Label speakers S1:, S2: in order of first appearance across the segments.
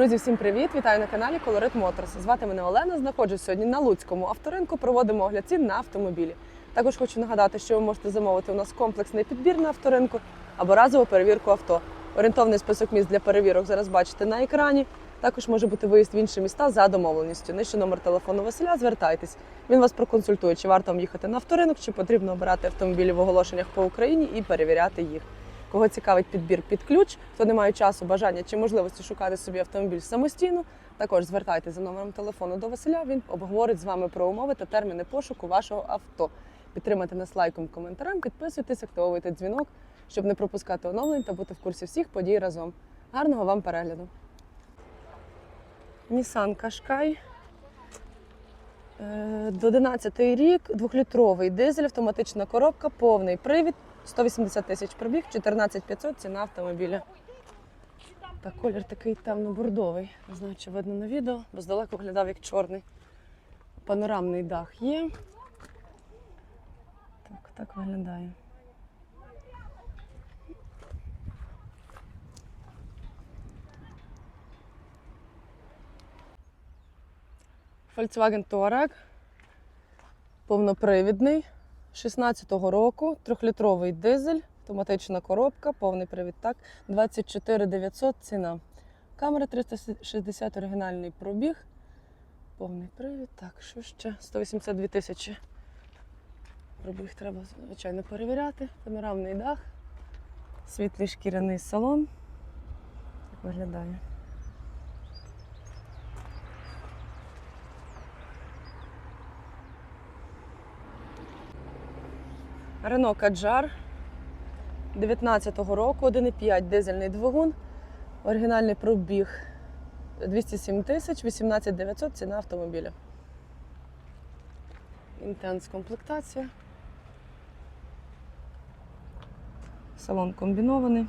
S1: Друзі, всім привіт! Вітаю на каналі Colorit Motors. Звати мене Олена. Знаходжусь сьогодні на Луцькому авторинку. Проводимо огляд цін на автомобілі. Також хочу нагадати, що ви можете замовити у нас комплексний підбір на авторинку або разову перевірку авто. Орієнтовний список місць для перевірок зараз бачите на екрані. Також може бути виїзд в інші міста за домовленістю. Нижче номер телефону Василя. Звертайтесь. Він вас проконсультує, чи варто вам їхати на авторинок, чи потрібно обирати автомобілі в оголошеннях по Україні і перевіряти їх. Кого цікавить підбір під ключ, хто не має часу, бажання чи можливості шукати собі автомобіль самостійно, також звертайтеся за номером телефону до Василя. Він обговорить з вами про умови та терміни пошуку вашого авто. Підтримайте нас лайком, коментарем, підписуйтесь, активовуйте дзвінок, щоб не пропускати оновлень та бути в курсі всіх подій разом. Гарного вам перегляду! Nissan Qashqai. Е, До 11 рік, двохлітровий дизель, автоматична коробка, повний привід, 180 тисяч пробіг, 14 500 ціна автомобіля. Так, колір такий темно-бордовий. Не знаю, чи видно на відео, бо здалеку виглядав як чорний. Панорамний дах є. Так, так виглядає. Volkswagen Touareg. Повнопривідний. 16-го року, трьохлітровий дизель, автоматична коробка, повний привід. Так, 24 900 ціна. Камера 360 оригінальний пробіг. Повний привід. Так, що ще? 182 тисячі. Пробіг треба, звичайно, перевіряти. Панорамний дах, світлий шкіряний салон. Так виглядає. Рено Каджар 19-го року, 1,5 дизельний двигун, оригінальний пробіг 207 тисяч, 18 900 ціна автомобіля. Інтенс комплектація. Салон комбінований.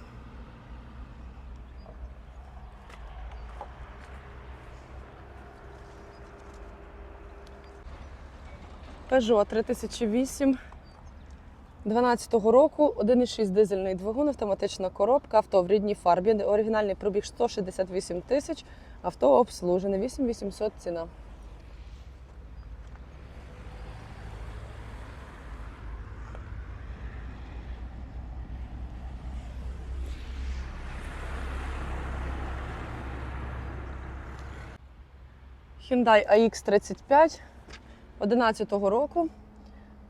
S1: Peugeot 3008 12-го року 1,6 дизельний двигун, автоматична коробка, авто в рідній фарбі. Оригінальний пробіг 168 тисяч, авто обслужене, 8800 ціна. Hyundai AX35 11-го року.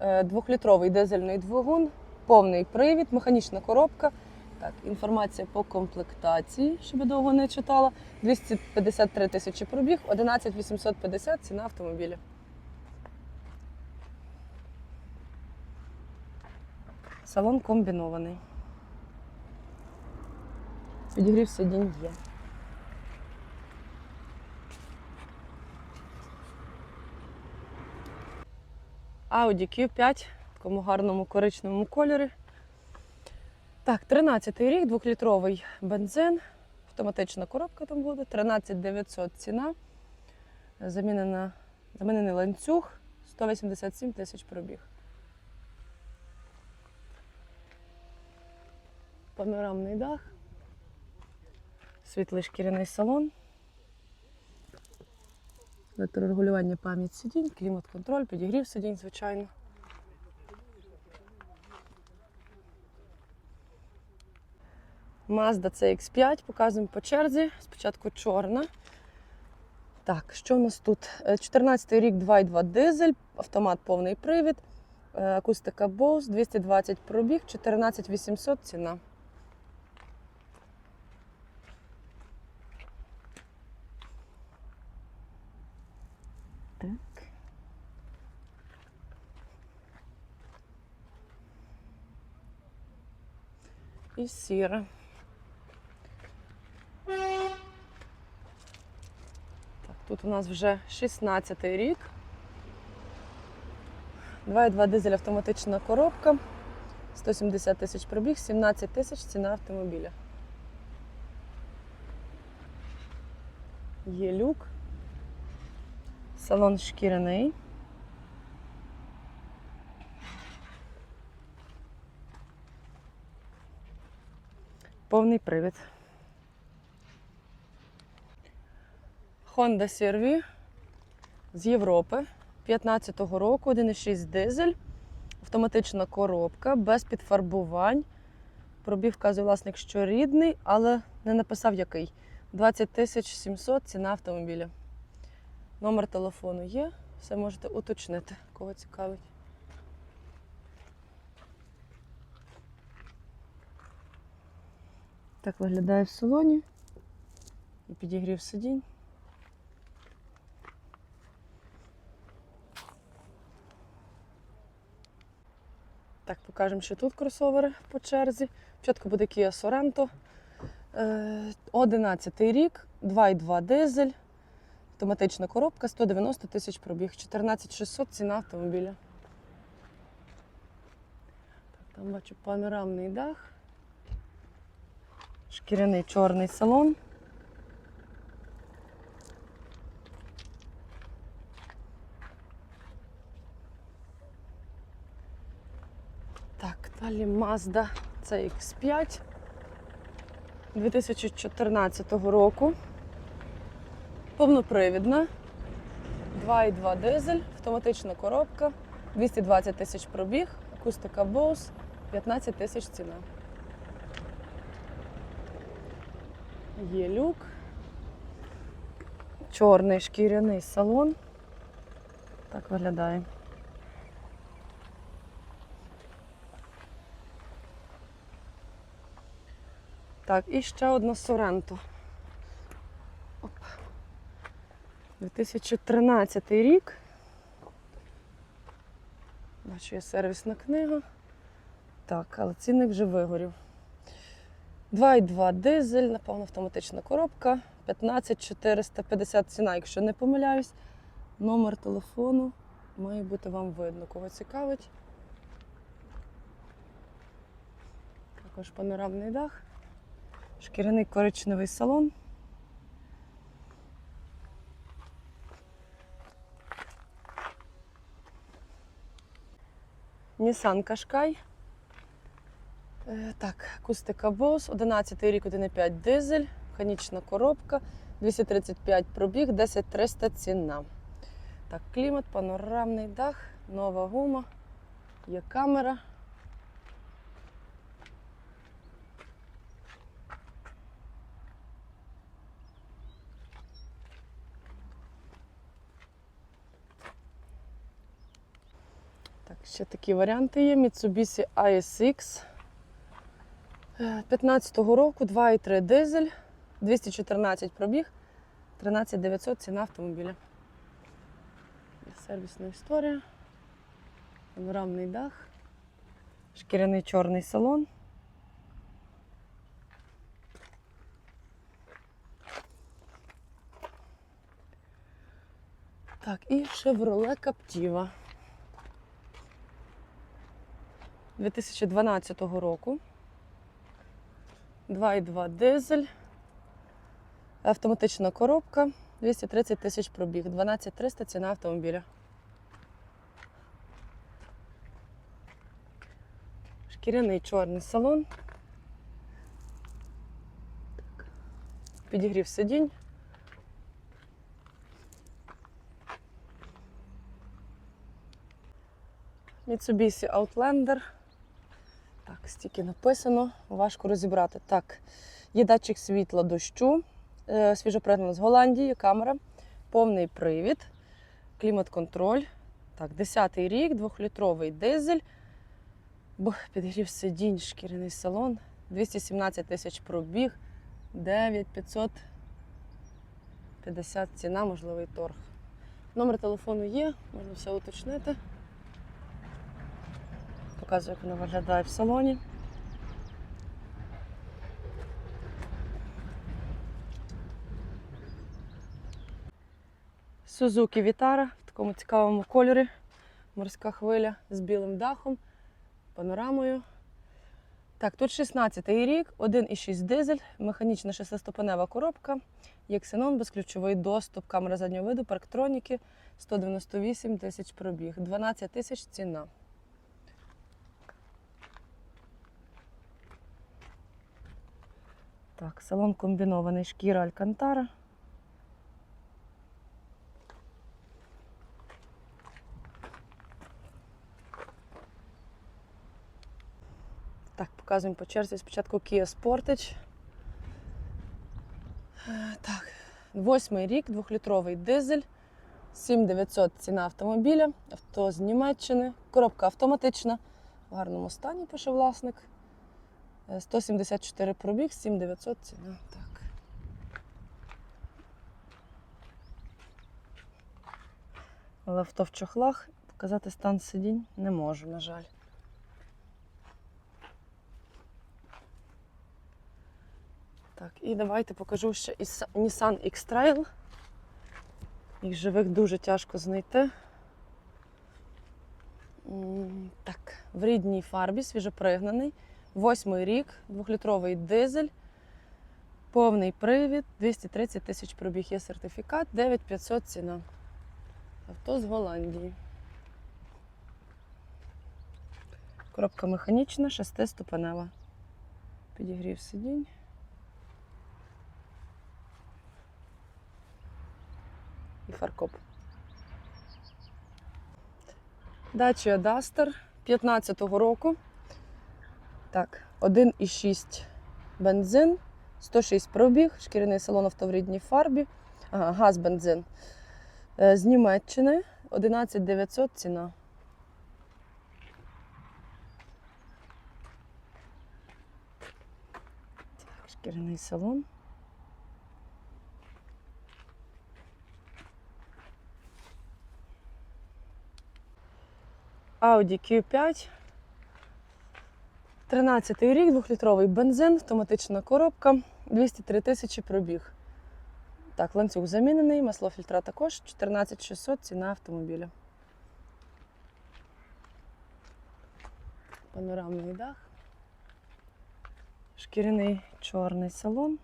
S1: Е, Двохлітровий дизельний двигун, повний привід, механічна коробка. Так, інформація по комплектації, щоб довго не читала. 253 тисячі пробіг, 11 850 ціна автомобіля. Салон комбінований. Підігрів сидінь є. Audi Q5 в такому гарному коричневому кольорі. Так, 13 рік, 2-літровий бензин, автоматична коробка там буде, 13 900 ціна. Замінена, замінений ланцюг, 187 тисяч пробіг. Панорамний дах, світлий шкіряний салон. Електрорегулювання пам'ять сидінь, клімат-контроль, підігрів сидінь, звичайно. Mazda CX5 показуємо по черзі. Спочатку чорна. Так, що у нас тут? 14 рік 2,2 дизель, автомат повний привід, е, акустика Bose, 220 пробіг, 14 800 ціна. І сіра. Так, тут у нас вже 16 й рік. 2,2 дизель автоматична коробка. 170 тисяч пробіг, 17 тисяч ціна автомобіля. Є люк. Салон шкіряний. Повний привід. Honda CR-V з Європи 15-го року, 1,6 дизель, автоматична коробка, без підфарбувань. Пробіг вказує власник, що рідний, але не написав який. 20 тисяч 700 ціна автомобіля. Номер телефону є, все можете уточнити, кого цікавить. Так виглядає в салоні. І підігрів сидінь. Так, покажемо, що тут кросовери по черзі. Спочатку буде Kia Sorento. Е, 11 рік, 2,2 дизель, автоматична коробка, 190 тисяч пробіг, 14600 ціна автомобіля. Там бачу панорамний дах, шкіряний чорний салон. Так, далі Mazda CX5 2014 року. Повнопривідна. 2,2 дизель, автоматична коробка, 220 тисяч пробіг, акустика Bose, 15 тисяч ціна. Є люк. Чорний шкіряний салон. Так виглядає. Так, і ще одна Соренто. 2013 рік. Бачу, є сервісна книга. Так, але цінник вже вигорів. 2,2 дизель, напевно, автоматична коробка. 15450 ціна, якщо не помиляюсь. Номер телефону має бути вам видно, кого цікавить. Також панорамний дах. Шкіряний коричневий салон. Nissan Qashqai. Е, Так, акустика Bose, 11 рік, 1,5 дизель, механічна коробка, 235 пробіг, 10300 ціна. Так, клімат, панорамний дах, нова гума, є камера. Так, ще такі варіанти є. Mitsubishi ASX. 15-го року 2,3 дизель, 214 пробіг, 13900 ціна автомобіля. Сервісна історія. Панорамний дах. Шкіряний чорний салон. Так, і Chevrolet Captiva. 2012 року. 2,2 дизель. Автоматична коробка. 230 тисяч пробіг. 12 300 ціна автомобіля. Шкіряний чорний салон. Підігрів сидінь. Mitsubishi Outlander. Стільки написано, важко розібрати. Так, є датчик світла дощу, е, свіжопригнана з Голландії, камера, повний привід, клімат-контроль. Так, 10-й рік, 2-літровий дизель. Підгрів сидінь, шкіряний салон, 217 тисяч пробіг, 9550 ціна, можливий торг. Номер телефону є, можна все уточнити. Показую, як воно виглядає в салоні. Сузуки Вітара в такому цікавому кольорі. Морська хвиля з білим дахом, панорамою. Так, тут 16-й рік, 1,6 дизель, механічна шестиступенева коробка, є безключовий доступ, камера заднього виду, парктроніки, 198 тисяч пробіг, 12 тисяч ціна. Так, салон комбінований шкіра Алькантара. Так, показуємо по черзі. Спочатку Kia Sportage. Е, так, Восьмий рік, двохлітровий дизель, 7900 ціна автомобіля, авто з Німеччини, коробка автоматична, в гарному стані пише власник. Е, 174 пробіг, 7900 ціна. Так. Але авто в чохлах, показати стан сидінь не можу, на жаль. Так, і давайте покажу ще і Nissan X-Trail. Їх живих дуже тяжко знайти. Так, в рідній фарбі, свіжопригнаний. Восьмий рік, двохлітровий дизель, повний привід, 230 тисяч пробіг є сертифікат, 9500 ціна. Авто з Голландії. Коробка механічна, шестиступенева. Підігрів сидінь. і фаркоп. Dacia Duster 15-го року. Так, 1,6 бензин, 106 пробіг, шкіряний салон авто в рідній фарбі. Ага, газ бензин. Е, З Німеччини 11 900 ціна. Так, шкіряний салон. Audi Q5. 13 рік, 2-літровий бензин, автоматична коробка, 203 тисячі пробіг. Так, ланцюг замінений, масло фільтра також, 14600 ціна автомобіля. Панорамний дах. Шкіряний чорний салон.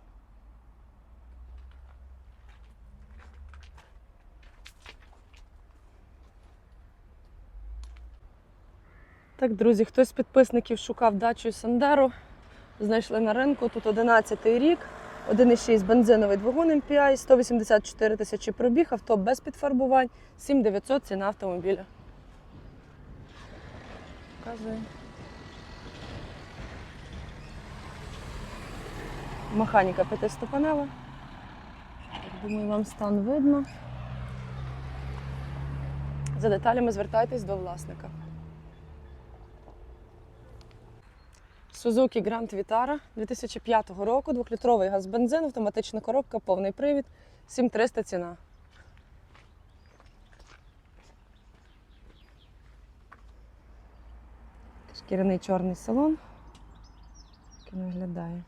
S1: Так, друзі, хтось з підписників шукав дачу Сандеру. Знайшли на ринку. Тут 11 рік, 1,6 бензиновий двигун MPI, 184 тисячі пробіг, авто без підфарбувань, 7900 ціна автомобіля. Показую. Механіка п'ятиступенева. Думаю, вам стан видно. За деталями звертайтесь до власника. Suzuki Grand Vitara 2005 року, 2-літровий газ бензин, автоматична коробка, повний привід, 7300 ціна. Шкіряний чорний салон. який виглядає.